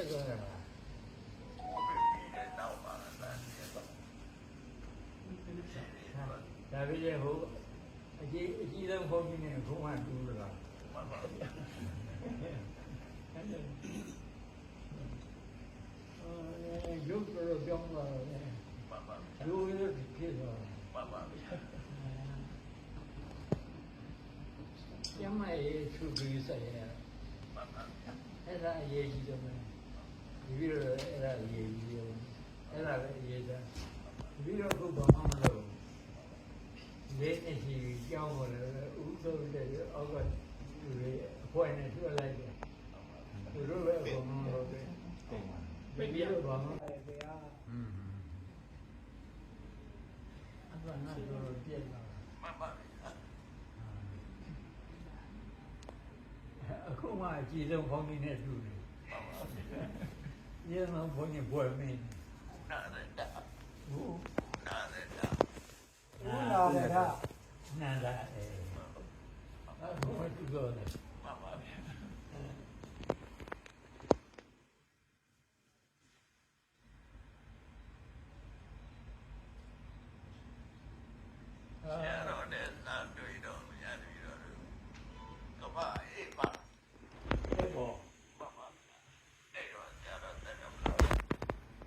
ချက်သွားတာလားဒါပဲလေဟိုအကြီးအကြီးဆုံးခေါင်းကြီးနဲ့ဘုံကတူးတလားအဲရုပ်တော်ပြောင်းလာတယ်လူရုပ်ဖြစ်သွားတယ်ကျမရဲ့သူကြီးဆိုင်ရအဲ့ဒါအရေးကြီးတယ် ပြီးတော့အဲ့ဒါအရေးကြီးတယ်အဲ့ဒါလည်းအရေးသားဒီပြီးတော့ခုဘာမှမလုပ်လေးနဲ့ရှိကြောင်းပေါ်တယ်ဥသုံးတဲ့အောက်ကလူတွေအဖွဲ့နဲ့တွေ့လိုက်တယ်သူတို့လည်းအကုန်လုံးလုပ်တယ်ပြပြတော့ဘာမှအဲ့ဒါอืมအဲ့ဒါနာတော့ပြက်လာမှန်ပါဗျာအခုမှအကြည့်ဆုံးဘုန်းကြီးနဲ့တူတယ်မှန်ပါဗျာ။ရေမောင်ဘုန်းကြီးဘွယ်မင်းနာရတာဟိုနာရတာဦးလာတယ် ကနန္ဒအဲ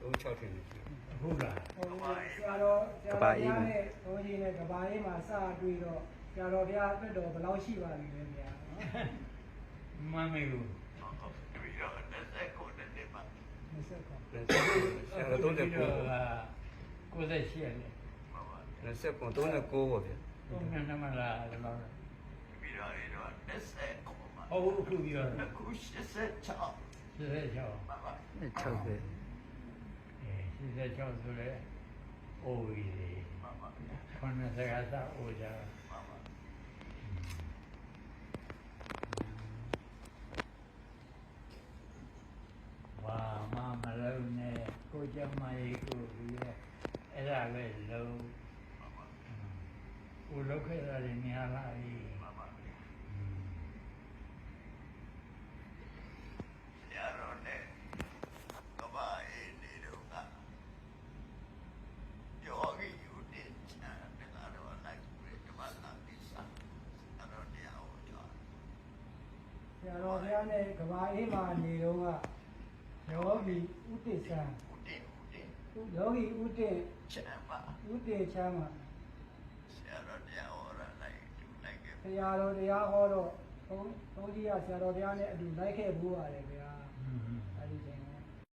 တော့6ထင်တယ်အခုလားဟိုဆရာတော်ဆရာတော်ဘုရားနဲ့ဘုန်းကြီးနဲ့ကဘာအေးမှာစတွေ့တော့ဆရာတော်ဘုရားအတွက်တော်ဘယ်လောက်ရှိပါလိမ့်လဲဗျာနော်မမေကိုတွေ့တော့တက်ကိုတက်ပါ20ခေါက်ဆရာတော်39ကိုယ်သက်ရှိရတယ်မှန်ပါဗျာ20ပုံ39ပေါ့ဗျာ။ဘုန်းကြီးနမလာတယ်တော့ပြီးတော့ရတော့တက်ကိုမှဟုတ်အခုပြောတယ်အခု86 86မှန်ပါ6ပဲအဲ 86ဆိုလဲအိုးကြီးမှန်ပါဗျာခொနစကားသာအိုးကြမှန်ပါဝါမမလုံးနဲ့ကိုကြမကြီးကိုပြီးရဲအဲ့ဒါပဲလုံးမှန်ပါကိုလောက်ခဲ့တာလည်းများလာပြီ မှန်ပါဗျာဆရာတော်နဲ့ကဘာအေးနေတော့ကယောဂီယူတဲ့ချာတကတော့လိုက်ပြီးဓမ္မလာပိစာအဲ့တော့တရားဟောကြား ဆရာ တော်ဘုရားနဲ့ကဘာအေးမှာနေတော့ကယောဂီဥတ္တဆံဦးတင်ဦးတင်ယောဂီဥတ္တချမ်းပါဥတ္တချမ်းမှာဆရာတော်တရားဟောရလိုက်သူလိုက်ခဲ့ဆရာတော်တရားဟောတော့ဘုန်းဘုန်းကြီးကဆရာတော်ဘုရားနဲ့အတူလိုက်ခဲ့ဘူးပါတယ်ဗျာอืมအဲဒီချိန်က